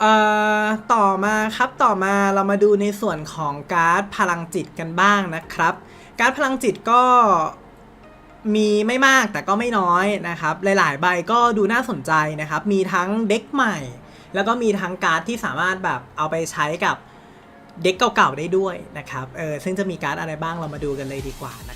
เอ่อต่อมาครับต่อมาเรามาดูในส่วนของการ์ดพลังจิตกันบ้างนะครับ การ์ดพลังจิตก็มีไม่มากแต่ก็ไม่น้อยนะครับ หลาย ๆ ใบก็ดูน่าสนใจนะครับ มีทั้งเด็กใหม่ แล้วก็มีทั้งการ์ดที่สามารถแบบเอาไปใช้กับเด็กเก่าๆได้ด้วยนะครับเออซึ่งจะมีการ์ดอะไรบ้างเรามาดูกันเลยดีกว่านะ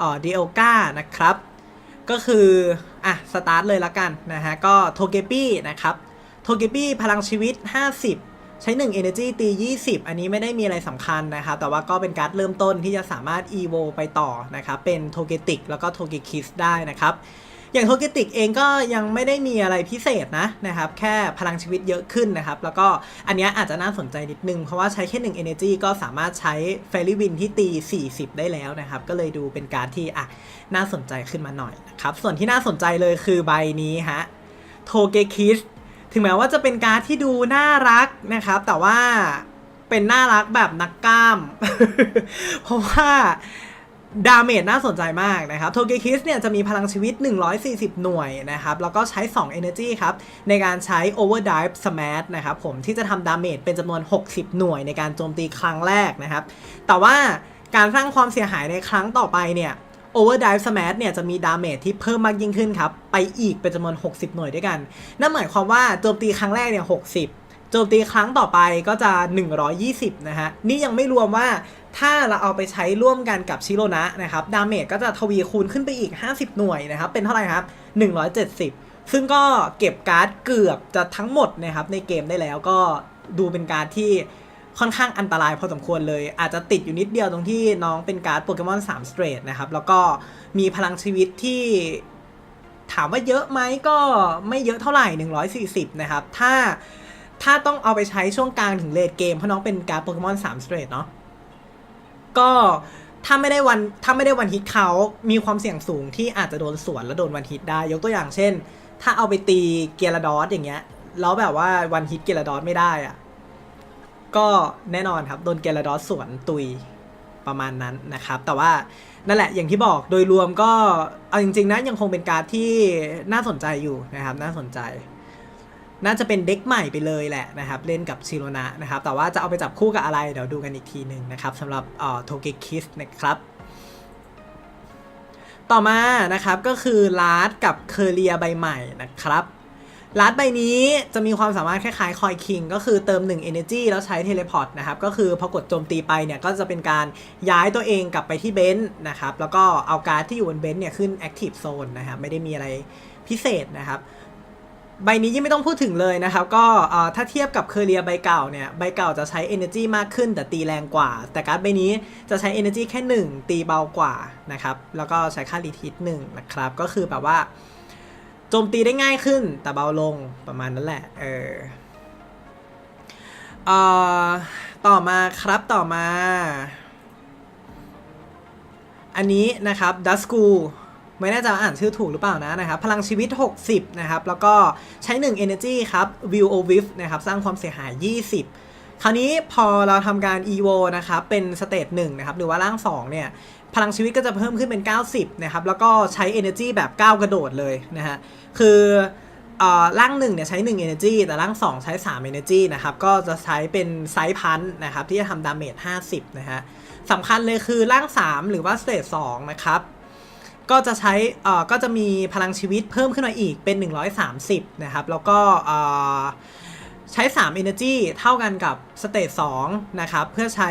อ่อดีเอลกานะครับ ก็คือ อะ สตาร์ทเลยละกันนะฮะ ก็โทเกปี้นะครับ โทเกปี้พลังชีวิต 50 ใช้ 1 Energy ตี 20 อันนี้ไม่ได้มีอะไรสำคัญนะครับ แต่ว่าก็เป็นการ์ดเริ่มต้นที่จะสามารถ EVO ไปต่อนะครับ เป็นโทเกติกแล้วก็โทเกคิสได้นะครับ อย่างโทเกติกเองก็ยังไม่ได้มีอะไรพิเศษนะนะครับ แค่พลังชีวิตเยอะขึ้นนะครับ แล้วก็อันนี้อาจจะน่าสนใจนิดนึง เพราะว่าใช้แค่1 Energy ก็สามารถใช้ f a i r y Wind ที่ตี 40 ได้แล้วนะครับ ก็เลยดูเป็นการที่อะน่าสนใจขึ้นมาหน่อยนะครับ ส่วนที่น่าสนใจเลยคือใบนี้ฮะโทเกคิสถึงแม้ว่าจะเป็นการดที่ดูน่ารักนะครับ แต่ว่าเป็นน่ารักแบบนักกล้าม เพราะว่า ดาเมจน่าสนใจมากนะครับโทเกคิสเนี่ยจะมีพลังชีวิต 140 หน่วยนะครับแล้วก็ใช้ 2 Energy ครับ ในการใช้ Overdrive Smash นะครับผมที่จะทำดาเมจเป็นจำนวน 60 หน่วยในการโจมตีครั้งแรกนะครับ แต่ว่าการสร้างความเสียหายในครั้งต่อไปเนี่ย Overdrive Smash เนี่ยจะมีดาเมจที่เพิ่มมากยิ่งขึ้นครับ ไปอีกเป็นจำนวน 60 หน่วยด้วยกัน นั่นหมายความว่าโจมตีครั้งแรกเนี่ย 60โจมตีครั้งต่อไปก็จะ 120 นะฮะ นี่ยังไม่รวมว่า ถ้าเราเอาไปใช้ร่วมกันกับชิโรนะนะครับ ดาเมจก็จะทวีคูณขึ้นไปอีก 50 หน่วยนะครับ เป็นเท่าไหร่ครับ 170 ซึ่งก็เก็บการ์ดเกือบจะทั้งหมดนะครับในเกมได้แล้วก็ดูเป็นการ์ดที่ค่อนข้างอันตรายพอสมควรเลย อาจจะติดอยู่นิดเดียวตรงที่น้องเป็นการ์ดโปเกมอน3 Straight นะครับ แล้วก็มีพลังชีวิตที่ถามว่าเยอะไหมก็ไม่เยอะเท่าไหร่ 140 นะครับ ถ้าถ้าต้องเอาไปใช้ช่วงกลางถึงเลดเกมเพราะน้องเป็นการ์ดโปเกมอน3 Straight เนาะ ก็ถ้าไม่ได้วันถ้าไม่ได้วันฮิตเขามีความเสี่ยงสูงที่อาจจะโดนสวนแล้วโดนวันฮิตได้ ยกตัวอย่างเช่น ถ้าเอาไปตีเกียร์ดอสอย่างเงี้ยแล้วแบบว่าวันฮิตเกียร์ดอสไม่ได้อะก็แน่นอนครับโดนเกียร์ดอสสวนตุยประมาณนั้นนะครับ แต่ว่านั่นแหละอย่างที่บอกโดยรวมก็เอาจริงๆนะยังคงเป็นการที่น่าสนใจอยู่นะครับ น่าสนใจ น่าจะเป็นเด็กใหม่ไปเลยแหละนะครับ เล่นกับชิโรนะนะครับ แต่ว่าจะเอาไปจับคู่กับอะไร เดี๋ยวดูกันอีกทีหนึ่งนะครับสำหรับโทเกคิสนะครับต่อมานะครับก็คือลาร์ดกับเคอเรียใบใหม่นะครับลาร์ดใบนี้จะมีความสามารถคล้ายๆคอยคิงก็คือเติม 1 Energy แล้วใช้เทเลพอร์ตนะครับ ก็คือพอกดโจมตีไปเนี่ย ก็จะเป็นการย้ายตัวเองกลับไปที่เบนซ์นะครับ แล้วก็เอาการ์ดที่อยู่บนเบนซ์เนี่ย ขึ้น Active Zone นะครับ ไม่ได้มีอะไรพิเศษนะครับ ใบนี้ยิ่งไม่ต้องพูดถึงเลยนะครับ ก็ถ้าเทียบกับเคเรียใบเก่าเนี่ยใบเก่าจะใช้ Energy มากขึ้นแต่ตีแรงกว่า แต่การ์ดใบนี้จะใช้ Energy แค่ 1 ตีเบากว่านะครับแล้วก็ใช้ค่ารีทิสหนึ่งนะครับ ก็คือแบบว่าโจมตีได้ง่ายขึ้นแต่เบาลงประมาณนั้นแหละเออเออต่อมาครับต่อมา อันนี้นะครับดัสกู ไม่แน่ใจว่าอ่านชื่อถูกหรือเปล่านะนะครับ พลังชีวิต 60 นะครับ แล้วก็ใช้ 1 Energy ครับ View o v i f นะครับ สร้างความเสียหาย 20 คราวนี้พอเราทำการ EVO นะครับ เป็นสเตจ1นะครับ หรือว่าร่าง 2 เนี่ย พลังชีวิตก็จะเพิ่มขึ้นเป็น 90 นะครับ แล้วก็ใช้ Energy แบบก้าวกระโดดเลยนะฮะ คืออ่อร่างหนึ่งเนี่ยใช้ 1 Energy แต่ร่าง 2 ใช้ 3 Energy นะครับ ก็จะใช้เป็นไซส์พันนะครับ ที่จะทำดาเมจ 50 นะฮะสำคัญเลยคือร่าง 3 หรือว่าสเตจ2นะครับ ก็จะใช้เอ่อก็จะมีพลังชีวิตเพิ่มขึ้นมาอีกเป็น 130 นะครับ แล้วก็เอ่อใช้ 3 Energy เท่ากันกับสเตจ2นะครับ เพื่อใช้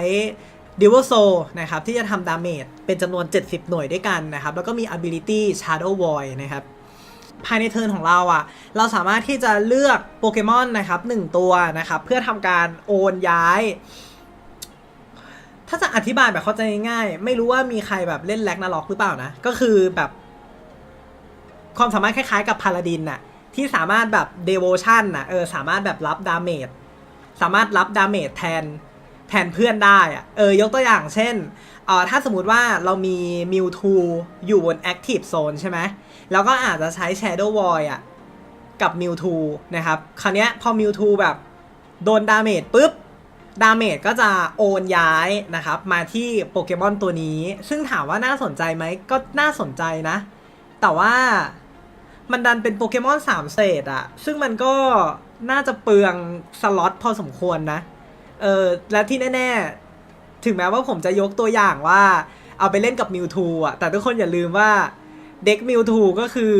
d e v i l Soul นะครับ ที่จะทำดาเมจเป็นจำนวน 70 หน่วยด้วยกันนะครับ แล้วก็มี Ability Shadow Void นะครับ ภายในเทิร์นของเราอะ่ะ เราสามารถที่จะเลือกโปเกมอนนะครับหนึ่งตัวนะครับ เพื่อทำการโอนย้าย ถ้าจะอธิบายแบบเข้าใจง่ายๆไม่รู้ว่ามีใครแบบเล่นแล็กนาล็อกหรือเปล่านะ ก็คือแบบ ความสามารถคล้ายๆกับพาลาดินน่ะ ที่สามารถแบบเดโวชันน่ะเออสามารถแบบรับดาเมจสามารถรับดาเมจแทนแทนเพื่อนได้อะเออยกตัวอย่างเช่นเอ่อถ้าสมมติว่าเรามีมิวทูอยู่บน Active Zone ใช่ไหมแล้วก็อาจจะใช้ Shadow Void อะกับมิวทูนะครับ คราวเนี้ยพอมิวทูแบบโดนดาเมจปุ๊บ ดาเมจก็จะโอนย้ายนะครับ มาที่โปเกมอนตัวนี้ ซึ่งถามว่าน่าสนใจไหมก็น่าสนใจนะ แต่ว่ามันดันเป็นโปเกมอนสามเศษอะซึ่งมันก็น่าจะเปลืองสล็อตพอสมควรนะ เออและที่แน่ ๆ ถึงแม้ว่าผมจะยกตัวอย่างว่า เอาไปเล่นกับมิวทูอะแต่ทุกคนอย่าลืมว่าเด็กมิวทูก็คือ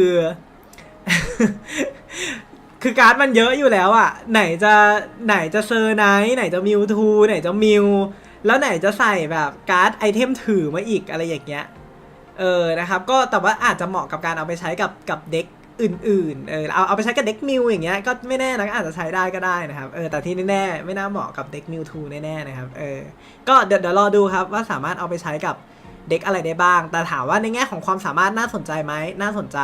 คือการ์ดมันเยอะอยู่แล้วอะไหนจะไหนจะเซอร์ไนท์ไหนจะมิวทูไหนจะมิวแล้วไหนจะใส่แบบการ์ดไอเทมถือมาอีกอะไรอย่างเงี้ยเออนะครับก็แต่ว่าอาจจะเหมาะกับการเอาไปใช้กับกับเด็กอื่นๆ เออเอาเอาไปใช้กับเด็กมิวอย่างเงี้ยก็ไม่แน่นะก็อาจจะใช้ได้ก็ได้นะครับ เออแต่ที่แน่ๆ ไม่น่าเหมาะกับเด็กมิวทูแน่ๆนะครับ เออ ก็เดี๋ยวเดี๋ยวรอดูครับว่าสามารถเอาไปใช้กับเด็กอะไรได้บ้าง แต่ถามว่าในแง่ของความสามารถน่าสนใจไหมน่าสนใจ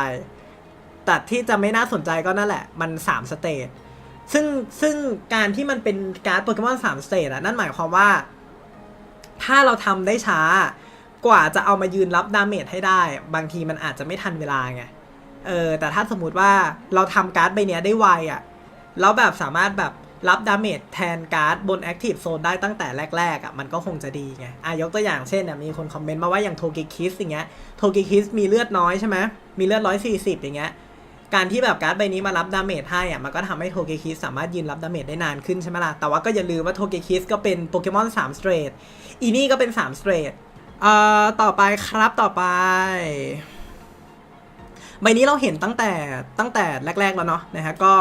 แต่ที่จะไม่น่าสนใจก็นั่นแหละ มัน 3 สเตจซึ่งซึ่งการที่มันเป็นการ์ดโปเกมอน3สเตจอะนั่นหมายความว่า ถ้าเราทำได้ช้ากว่าจะเอามายืนรับดาเมจให้ได้ บางทีมันอาจจะไม่ทันเวลาไงเออแต่ถ้าสมมุติว่าเราทำการ์ดใบเนี้ยได้ไวอะ่ะแล้วแบบสามารถแบบรับดาเมจแทนการ์ดบน Active Zone ได้ตั้งแต่แรกๆอะ่ะมันก็คงจะดีไงอะยกตัวอย่างเช่นอะมีคนคอมเมนต์มาว่าอย่างโทเกคิสอย่างเงี้ยโทเกคิสมีเลือดน้อยใช่ไหมมีเลือดร้อยสี่สิบอย่างเงี้ย การที่แบบการ์ดใบนี้มารับดาเมจให้อะมันก็ทำให้โทเกคิสสามารถยืนรับดาเมจได้นานขึ้นใช่ไหมล่ะแต่ว่าก็อย่าลืมว่าโทเกคิสก็เป็นโปเกมอน3สเตรทอีนี่ก็เป็น3สเตรทเอ่อต่อไปครับต่อไป ใบนี้เราเห็นตั้งแต่ตั้งแต่แรก ๆ แล้วเนาะนะฮะก็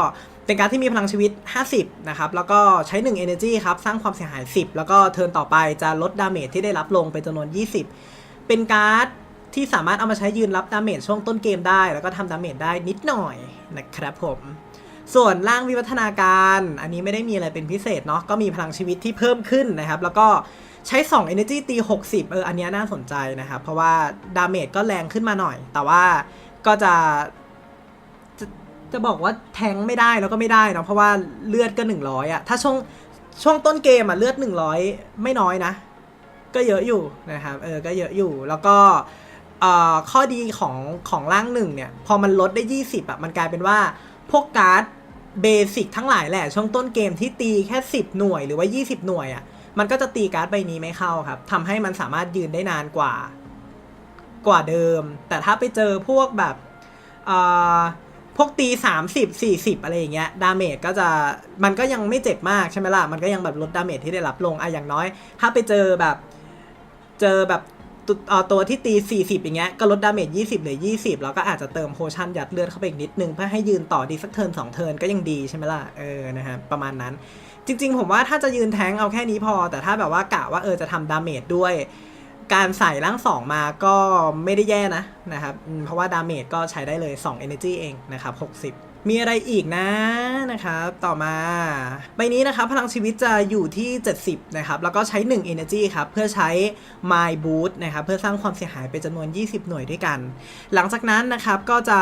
เป็นการที่มีพลังชีวิต 50 นะครับ แล้วก็ใช้ 1 Energy ครับ สร้างความเสียหาย 10 แล้วก็เทิร์นต่อไปจะลดดาเมจที่ได้รับลงเป็นจำนวน 20 เป็นการ์ด ที่สามารถเอามาใช้ยืนรับดาเมจช่วงต้นเกมได้ แล้วก็ทำดาเมจได้นิดหน่อยนะครับผม ส่วนร่างวิวัฒนาการ อันนี้ไม่ได้มีอะไรเป็นพิเศษเนาะก็มีพลังชีวิตที่เพิ่มขึ้นนะครับ แล้วก็ใช้ 2 Energy ตี 60 เออ อันนี้น่าสนใจนะครับ เพราะว่าดาเมจก็แรงขึ้นมาหน่อย แต่ว่าก็จะจะ จะบอกว่าแทงไม่ได้แล้วก็ไม่ได้เนาะ เพราะว่าเลือดก็ 100อะถ้าช่วง ช่วงต้นเกมอะเลือด 100 ไม่น้อยนะ ก็เยอะอยู่นะครับ เออ ก็เยอะอยู่ แล้วก็ ข้อดีของของร่างหนึ่งเนี่ย พอมันลดได้ 20อะมันกลายเป็นว่า พวกการ์ดเบสิกทั้งหลายแหละ ช่วงต้นเกมที่ตีแค่ 10 หน่วยหรือว่า 20 หน่วยอะมันก็จะตีการ์ดใบนี้ไม่เข้าครับทำให้มันสามารถยืนได้นานกว่า กว่าเดิม แต่ถ้าไปเจอพวกแบบพวกตี 30 40 อะไรอย่างเงี้ยดาเมจก็จะมันก็ยังไม่เจ็บมากใช่ไหมล่ะ มันก็ยังแบบลดดาเมจที่ได้รับลงอะอย่างน้อย ถ้าไปเจอแบบเจอแบบ ตัวตัวที่ตี 40 อย่างเงี้ยก็ลดดาเมจ 20 เหลือ 20 แล้วก็อาจจะเติมโพชั่นยัดเลือดเข้าไปอีกนิดนึง เพื่อให้ยืนต่อดีสักเทิร์นสองเทิร์นก็ยังดีใช่ไหมล่ะ เออ นะฮะ ประมาณนั้น จริง ๆ ผมว่าถ้าจะยืนแทงเอาแค่นี้พอ แต่ถ้าแบบว่ากะว่าเออจะทำดาเมจด้วย การใส่ร่างสองมาก็ไม่ได้แย่นะนะครับ เพราะว่าดาเมจก็ใช้ได้เลย 2 Energy เองนะครับ 60 มีอะไรอีกนะนะครับ ต่อมาใบนี้นะครับ พลังชีวิตจะอยู่ที่ 70 นะครับ แล้วก็ใช้ 1 Energy ครับ เพื่อใช้ My Boost นะครับ เพื่อสร้างความเสียหายเป็นจำนวน 20 หน่วยด้วยกัน หลังจากนั้นนะครับก็จะ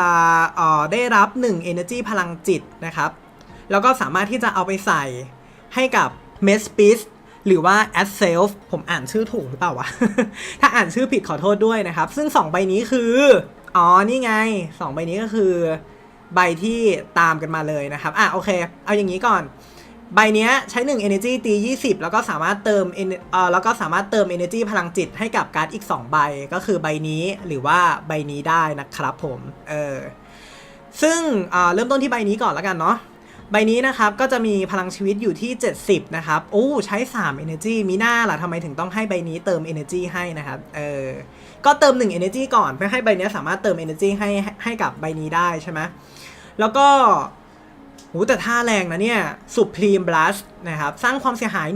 เอ่อได้รับ 1 Energy พลังจิตนะครับ แล้วก็สามารถที่จะเอาไปใส่ให้กับ m e s p i c e หรือว่า as self ผมอ่านชื่อถูกหรือเปล่าวะ ถ้าอ่านชื่อผิดขอโทษด้วยนะครับ ซึ่ง 2 ใบนี้คือ อ๋อ นี่ไง 2 ใบนี้ก็คือ ใบที่ตามกันมาเลยนะครับ อะโอเค เอาอย่างนี้ก่อน ใบนี้ใช้ 1 energy ตี 20 แล้วก็สามารถเติมเอ่อแล้วก็สามารถเติม energy พลังจิตให้กับการ์ดอีก 2 ใบ ก็คือใบนี้หรือว่าใบนี้ได้นะครับผม เออ ซึ่งเริ่มต้นที่ใบนี้ก่อนแล้วกันเนาะ ใบนี้นะครับก็จะมีพลังชีวิตอยู่ที่ 70 นะครับโอ้ใช้ 3 energy มีหน้าล่ะทำไมถึงต้องให้ใบนี้เติม energy ให้นะครับเออก็เติม 1 energy ก่อนเพื่อให้ใบนี้สามารถเติม energy ให้ให้ให้กับใบนี้ได้ใช่ไหมแล้วก็โหแต่ท่าแรงนะเนี่ย Supreme Blast นะครับสร้างความเสียหาย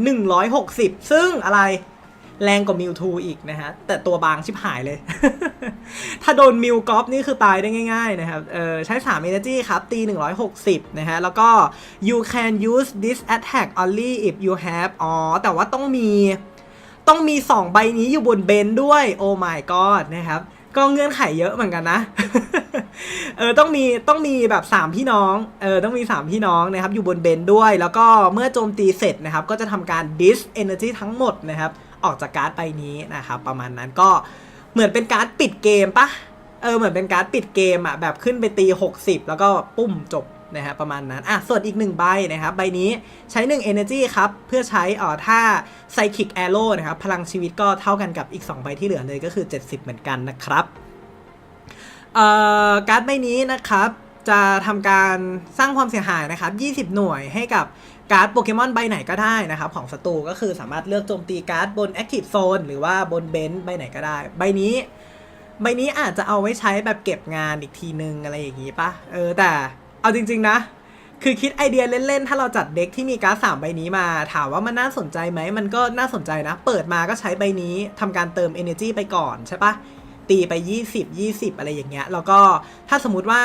160 ซึ่งอะไร แรงกว่ามิวทูอีกนะฮะ แต่ตัวบางชิบหายเลย ถ้าโดนมิวกอฟนี่คือตายได้ง่ายๆนะครับ เออใช้ 3 energy ครับ ตี 160 นะฮะ แล้วก็ you can use this attack only if you have อ๋อ แต่ว่าต้องมี ต้องมี 2 ใบนี้อยู่บนเบนด้วย โอ้ my god นะครับ ก็เงื่อนไขเยอะเหมือนกันนะ เออ ต้องมี ต้องมีแบบสามพี่น้อง เออ ต้องมีสามพี่น้องนะครับ อยู่บนเบนด้วย แล้วก็เมื่อโจมตีเสร็จนะครับ ก็จะทำการ dis energy ทั้งหมดนะครับ ออกจากการ์ดใบนี้นะครับประมาณนั้นก็เหมือนเป็นการ์ดปิดเกมปะเออเหมือนเป็นการ์ดปิดเกมอะแบบขึ้นไปตี 60 แล้วก็ปุ้มจบนะฮะประมาณนั้นอะส่วนอีกหนึ่งใบนะครับใบนี้ใช้ 1 energy ครับ เพื่อใช้อ่อถ้า psychic arrow นะครับ พลังชีวิตก็เท่ากันกับอีก 2 ใบที่เหลือเลยก็คือ 70 เหมือนกันนะครับเอ่อการ์ดใบนี้นะครับ จะทำการสร้างความเสียหายนะครับ 20 หน่วยให้กับ การ์ดโปเกมอนใบไหนก็ได้นะครับ ของศัตรูก็คือสามารถเลือกโจมตีการ์ดบน Active Zone หรือว่าบนเบนซ์ใบไหนก็ได้ ใบนี้ใบนี้อาจจะเอาไว้ใช้แบบเก็บงานอีกทีนึงอะไรอย่างนี้ปะเออแต่เอาจริง ๆ นะ คือคิดไอเดียเล่น ๆ ถ้าเราจัดเด็กที่มีการ์ดสามใบนี้มา ถามว่ามันน่าสนใจไหม มันก็น่าสนใจนะ เปิดมาก็ใช้ใบนี้ทำการเติม Energy ไปก่อนใช่ปะตีไป 20 20 อะไรอย่างเงี้ย แล้วก็ถ้าสมมติว่า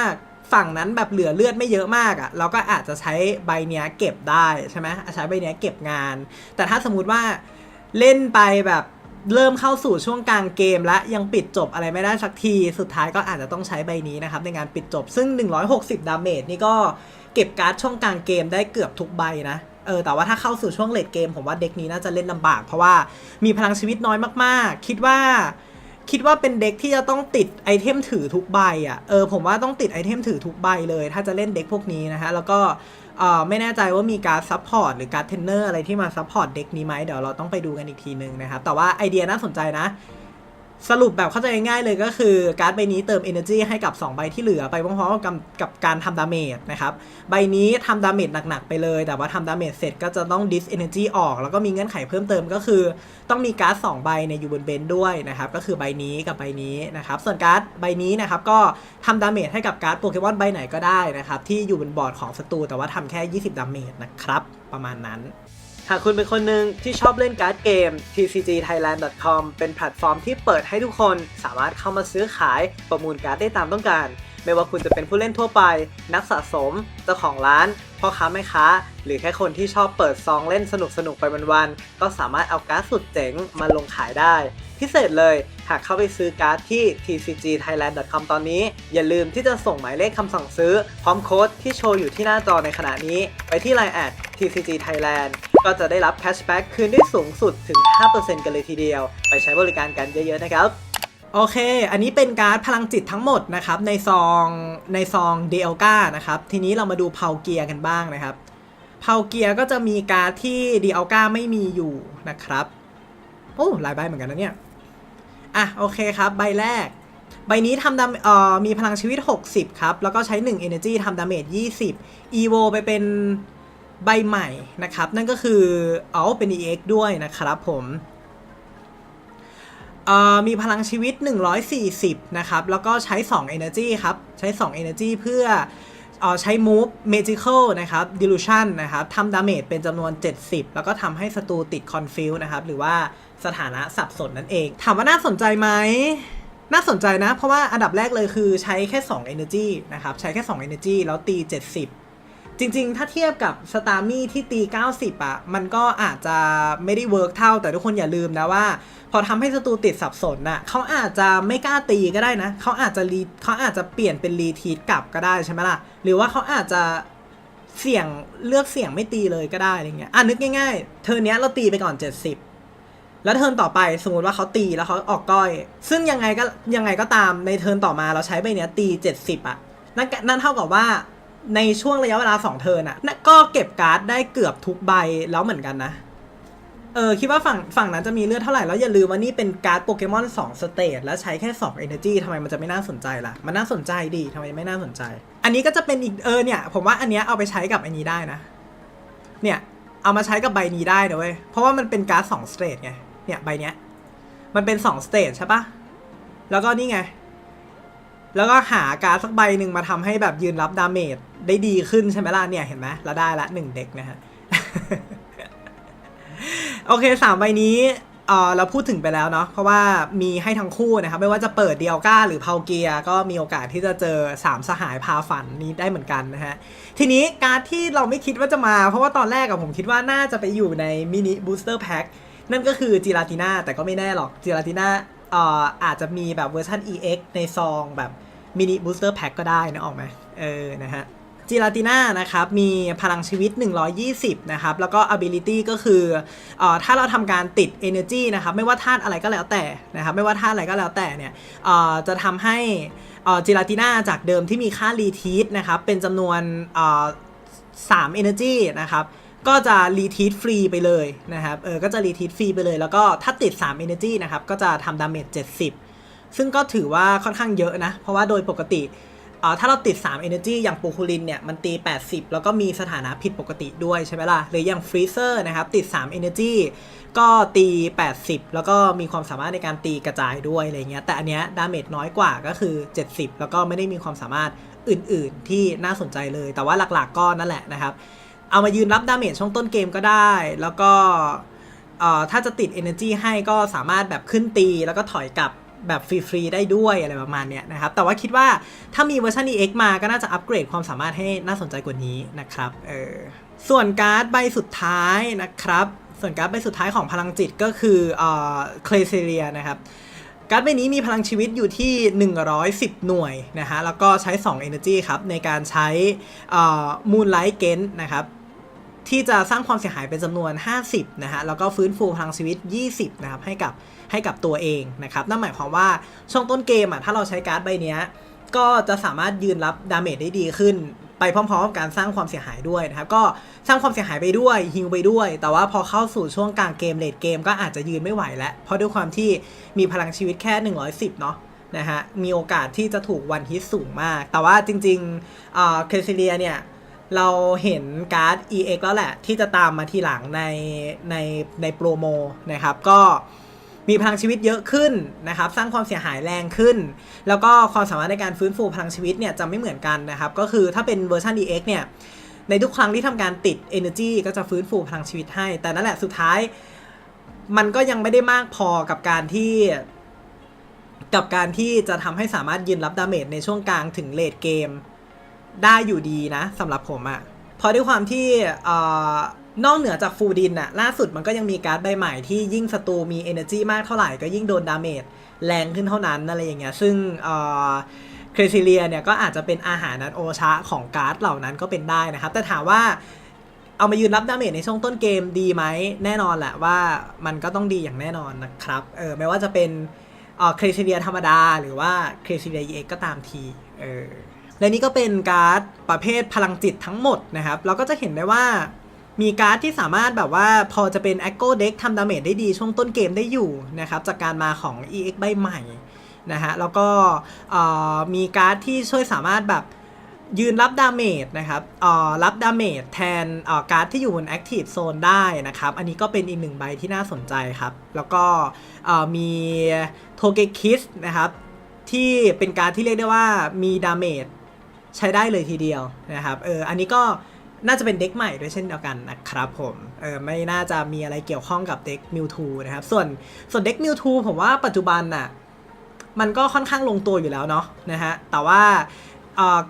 ฝั่งนั้นแบบเหลือเลือดไม่เยอะมากอะ่ะเราก็อาจจะใช้ใบเนี้ยเก็บได้ใช่ไหมใช้ใบเนี้ยเก็บงาน แต่ถ้าสมมติว่าเล่นไปแบบเริ่มเข้าสู่ช่วงกลางเกมแล้วยังปิดจบอะไรไม่ได้สักที สุดท้ายก็อาจจะต้องใช้ใบนี้นะครับ ในงานปิดจบซึ่ง 160 ดาเมจนี่ก็เก็บการ์ดช่วงกลางเกมได้เกือบทุกใบนะเออแต่ว่าถ้าเข้าสู่ช่วงเลดเกมผมว่าเด็กนี้น่าจะเล่นลำบาก เพราะว่ามีพลังชีวิตน้อยมากๆ คิดว่า คิดว่าเป็นเด็กที่จะต้องติดไอเทมถือทุกใบอะเออผมว่าต้องติดไอเทมถือทุกใบเลย ถ้าจะเล่นเด็กพวกนี้นะฮะแล้วก็เออไม่แน่ใจว่ามีการซัพพอร์ตหรือการเทรนเนอร์อะไรที่มาซัพพอร์ตเด็กนี้ไหมเดี๋ยวเราต้องไปดูกันอีกทีนึงนะครับแต่ว่าไอเดียน่าสนใจนะ สรุปแบบเข้าใจง่ายๆเลยก็คือการ์ดใบนี้เติม Energy ให้กับ 2 ใบที่เหลือไปพร้อมๆกับกับการทำดาเมจนะครับ ใบนี้ทำดาเมจหนักๆไปเลย แต่ว่าทำดาเมจเสร็จก็จะต้อง dis energy ออก แล้วก็มีเงื่อนไขเพิ่มเติมก็คือ ต้องมีการ์ด2ใบในยอยู่บนเบนซ์ด้วยนะครับ ก็คือใบนี้กับใบนี้นะครับ ส่วนการ์ดใบนี้นะครับก็ทำดาเมจให้กับการ์ดโปเกมอนใบไหนก็ได้นะครับที่อยู่บนบอร์ดของศัตรูแต่ว่าทำแค่ 20 ดาเมจนะครับประมาณนั้น หากคุณเป็นคนหนึ่งที่ชอบเล่นการ์ดเกม tcgthailand.com เป็นแพลตฟอร์มที่เปิดให้ทุกคนสามารถเข้ามาซื้อขายประมูลการ์ดได้ตามต้องการ ไม่ว่าคุณจะเป็นผู้เล่นทั่วไป นักสะสม เจ้าของร้าน พ่อค้าแม่ค้า หรือแค่คนที่ชอบเปิดซองเล่นสนุกๆไปวันๆก็สามารถเอาการ์ดสุดเจ๋งมาลงขายได้ พิเศษเลยหากเข้าไปซื้อการ์ดที่ tcgthailand.com ตอนนี้ อย่าลืมที่จะส่งหมายเลขคำสั่งซื้อ พร้อมโค้ดที่โชว์อยู่ที่หน้าจอในขณะนี้ ไปที่ Line แอด tcg thailand ก็จะได้รับแคชแบ็กคืนได้สูงสุดถึง 5%กันเลยทีเดียว ไปใช้บริการกันเยอะๆนะครับโอเค อันนี้เป็นการ์ดพลังจิตทั้งหมดนะครับในซองในซองเดลกานะครับ ทีนี้เรามาดูเพาเกียกันบ้างนะครับ เพาเกียก็จะมีการ์ดที่เดลกาไม่มีอยู่นะครับ โอ้หลายใบเหมือนกันนะเนี่ย อะโอเคครับ ใบแรก ใบนี้ทำดาเอ่อมีพลังชีวิต 60 ครับ แล้วก็ใช้ 1 Energy ทำดาเมจ 20 EVO ไปเป็น ใบใหม่นะครับ นั่นก็คือเอาเป็น EX ด้วยนะครับผมมีพลังชีวิต 140 นะครับ แล้วก็ใช้ 2 Energy ครับ ใช้ 2 Energy เพื่อเอ่อใช้ Move Magical นะครับ Delusion นะครับทำดาเมจเป็นจำนวน 70 แล้วก็ทำให้ศัตรูติด Confuse นะครับ หรือว่าสถานะสับสนนั่นเอง ถามว่าน่าสนใจไหม น่าสนใจนะ เพราะว่าอันดับแรกเลยคือใช้แค่ 2 Energy นะครับ ใช้แค่ 2 Energy แล้วตี 70 จริง ๆ ถ้าเทียบกับสตาร์มี่ที่ตี 90อะมันก็อาจจะไม่ได้เวิร์กเท่า แต่ทุกคนอย่าลืมนะว่า พอทำให้ศัตรูติดสับสนน่ะเขาอาจจะไม่กล้าตีก็ได้นะ เขาอาจจะรีเขาอาจจะเปลี่ยนเป็นรีทีทกลับก็ได้ใช่ไหมล่ะ หรือว่าเขาอาจจะเสี่ยงเลือกเสี่ยงไม่ตีเลยก็ได้อะไรเงี้ยอะนึกง่ายๆเทอร์นเนี้ยเราตีไปก่อน 70แล้วเทิร์นต่อไปสมมติว่าเขาตีแล้วเขาออกก้อย ซึ่งยังไงก็ยังไงก็ตามในเทิร์นต่อมาเราใช้ใบเนี้ยตี 70อะนั่นนั่นเท่ากับว่า ในช่วงระยะเวลา 2 เทิร์นอะนั่นก็เก็บการ์ดได้เกือบทุกใบแล้วเหมือนกันนะเออคิดว่าฝั่งฝั่งนั้นจะมีเลือดเท่าไหร่ แล้วอย่าลืมว่านี่เป็นการ์ดโปเกมอน2สเตจแล้วใช้แค่2 Energy ทำไมมันจะไม่น่าสนใจล่ะ มันน่าสนใจดีทำไมไม่น่าสนใจ อันนี้ก็จะเป็นอีกเออเนี่ยผมว่าอันเนี้ยเอาไปใช้กับอันนี้ได้นะ เนี่ยเอามาใช้กับใบนี้ได้นะเว้ยเพราะว่ามันเป็นการ์ด2สเตจไงเนี่ยใบเนี้ยมันเป็น2สเตจใช่ปะแล้วก็นี่ไง แล้วก็หาการ์ดสักใบหนึ่งมาทำให้แบบยืนรับดาเมจได้ดีขึ้นใช่ไหมล่ะเนี่ยเห็นไหมเราได้ละหนึ่งเด็กนะฮะ โอเคสามใบนี้เออเราพูดถึงไปแล้วเนาะเพราะว่ามีให้ทั้งคู่นะครับไม่ว่าจะเปิดเดียวก้าหรือเพาเกียก็มีโอกาสที่จะเจอสามสหายพาฝันนี้ได้เหมือนกันนะฮะ ทีนี้การดที่เราไม่คิดว่าจะมา เพราะว่าตอนแรกอะผมคิดว่าน่าจะไปอยู่ในมินิบูสเตอร์แพ็คนั่นก็คือจิราติน่าแต่ก็ไม่แน่หรอกจิราติน่า อ่ออาจจะมีแบบเวอร์ชัน EX ในซองแบบมินิบูสเตอร์แพ็กก็ได้นะออกไหมเออนะฮะจิราติน่านะครับ มีพลังชีวิต 120 นะครับ แล้วก็ ability ก็คืออถ้าเราทำการติด energy นะครับ ไม่ว่าธาตุอะไรก็แล้วแต่นะครับ ไม่ว่าธาตุอะไรก็แล้วแต่เนี่ยจะทำให้จิราติน่าจากเดิมที่มีค่า retreat นะครับ เป็นจำนวนเอ่อ3 energy นะครับ ก็จะ retreat ฟรีไปเลยนะครับ เออ ก็จะ retreat ฟรีไปเลย แล้วก็ถ้าติด 3 energy นะครับ ก็จะทำ damage 70 ซึ่งก็ถือว่าค่อนข้างเยอะนะ เพราะว่าโดยปกติเออถ้าเราติด 3 Energy อย่างปูคูลินเนี่ย มันตี 80 แล้วก็มีสถานะผิดปกติด้วยใช่ไหมล่ะ หรืออย่างฟรีเซอร์นะครับ ติด 3 Energy ก็ตี 80 แล้วก็มีความสามารถในการตีกระจายด้วยอะไรเงี้ย แต่อันเนี้ยดาเมจน้อยกว่าก็คือ 70 แล้วก็ไม่ได้มีความสามารถอื่น ๆ ที่น่าสนใจเลย แต่ว่าหลัก ๆ ก็นั่นแหละนะครับ เอามายืนรับดาเมจช่วงต้นเกมก็ได้ แล้วก็ถ้าจะติด Energy ให้ก็สามารถแบบขึ้นตีแล้วก็ถอยกลับแบบฟรีๆได้ด้วยอะไรประมาณเนี้ยนะครับ แต่ว่าคิดว่าถ้ามีเวอร์ชัน EX มาก็น่าจะอัปเกรดความสามารถให้น่าสนใจกว่านี้นะครับเออส่วนการ์ดใบสุดท้ายนะครับ ส่วนการ์ดใบสุดท้ายของพลังจิตก็คือเอ่อเคลเซเรียนะครับการ์ดใบนี้มีพลังชีวิตอยู่ที่ 110 หน่วยนะฮะแล้วก็ใช้ 2 Energy ครับในการใช้มูนไลท์เกนนะครับ ที่จะสร้างความเสียหายเป็นจำนวน 50นะฮะแล้วก็ฟื้นฟูพลังชีวิต 20นะครับให้กับให้กับตัวเองนะครับนั่นหมายความว่าช่วงต้นเกมอะถ้าเราใช้การ์ดใบนี้ก็จะสามารถยืนรับดาเมจได้ดีขึ้นไปพร้อมๆกับการสร้างความเสียหายด้วยนะครับก็สร้างความเสียหายไปด้วยฮิวไปด้วย แต่ว่าพอเข้าสู่ช่วงกลางเกมเลดเกมก็อาจจะยืนไม่ไหวแล้ว เพราะด้วยความที่มีพลังชีวิตแค่ 110 เนาะนะฮะมีโอกาสที่จะถูกวันฮิตสูงมาก แต่ว่าจริงๆเอ่อเคซิเลียเนี่ย เราเห็นการ์ด EX แล้วแหละ ที่จะตามมาทีหลังในในในโปรโมนะครับ ก็มีพลังชีวิตเยอะขึ้นนะครับ สร้างความเสียหายแรงขึ้น แล้วก็ความสามารถในการฟื้นฟูพลังชีวิตเนี่ยจะไม่เหมือนกันนะครับ ก็คือถ้าเป็นเวอร์ชัน EX เนี่ยในทุกครั้งที่ทำการติด Energy ก็จะฟื้นฟูพลังชีวิตให้ แต่นั่นแหละสุดท้าย มันก็ยังไม่ได้มากพอกับการที่ กับการที่จะทำให้สามารถยืนรับดาเมจในช่วงกลางถึงเลดเกม ได้อยู่ดีนะสำหรับผมอะเพราะด้วยความที่นอกเหนือจากฟูดินอะล่าสุดมันก็ยังมีการ์ดใบใหม่ที่ยิ่งศัตรูมี energy มากเท่าไหร่ก็ยิ่งโดนดาเมจแรงขึ้นเท่านั้นอะไรอย่างเงี้ยซึ่งเอ่อเครซิเลียเนี่ยก็อาจจะเป็นอาหารนันโอชะของการ์ดเหล่านั้นก็เป็นได้นะครับ แต่ถามว่าเอามายืนรับดาเมจในช่วงต้นเกมดีไหมแน่นอนแหละว่ามันก็ต้องดีอย่างแน่นอนนะครับเออไม่ว่าจะเป็นเอ่อเครซิเลียธรรมดา หรือว่าเครซิเลีย EX ก็ตามทีเออ และนี่ก็เป็นการ์ดประเภทพลังจิตทั้งหมดนะครับ เราก็จะเห็นได้ว่ามีการ์ดที่สามารถแบบว่าพอจะเป็น e c h o Deck ทำดาเมจได้ดีช่วงต้นเกมได้อยู่นะครับ จากการมาของ EX ใบใหม่นะฮะแล้วก็มีการ์ดที่ช่วยสามารถแบบยืนรับดาเมจนะครับรับดาเมจแทนการ์ดที่อยู่บน Active Zone ได้นะครับ อันนี้ก็เป็นอีกหนึ่งใบที่น่าสนใจครับ แล้วก็มีโทเกคิสนะครับที่เป็นการ์ดที่เรียกได้ว่ามีดาเมจ ใช้ได้เลยทีเดียวนะครับเอออันนี้ก็น่าจะเป็นเด็กใหม่ด้วยเช่นเดียวกันนะครับผมเออไม่น่าจะมีอะไรเกี่ยวข้องกับเด็กมิวทูนะครับส่วนส่วนเด็กมิวทูผมว่าปัจจุบันน่ะมันก็ค่อนข้างลงตัวอยู่แล้วเนาะนะฮะแต่ว่า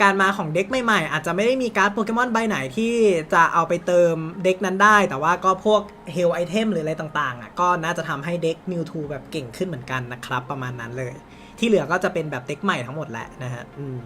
การมาของเด็กใหม่ๆ อาจจะไม่ได้มีการ์ดโปเกมอนใบไหนที่จะเอาไปเติมเด็กนั้นได้ แต่ว่าก็พวกเฮลไอเทมหรืออะไรต่างๆอะก็น่าจะทำให้เด็กมิวทูแบบเก่งขึ้นเหมือนกันนะครับ ประมาณนั้นเลย ที่เหลือก็จะเป็นแบบเด็กใหม่ทั้งหมดแหละนะฮะอืม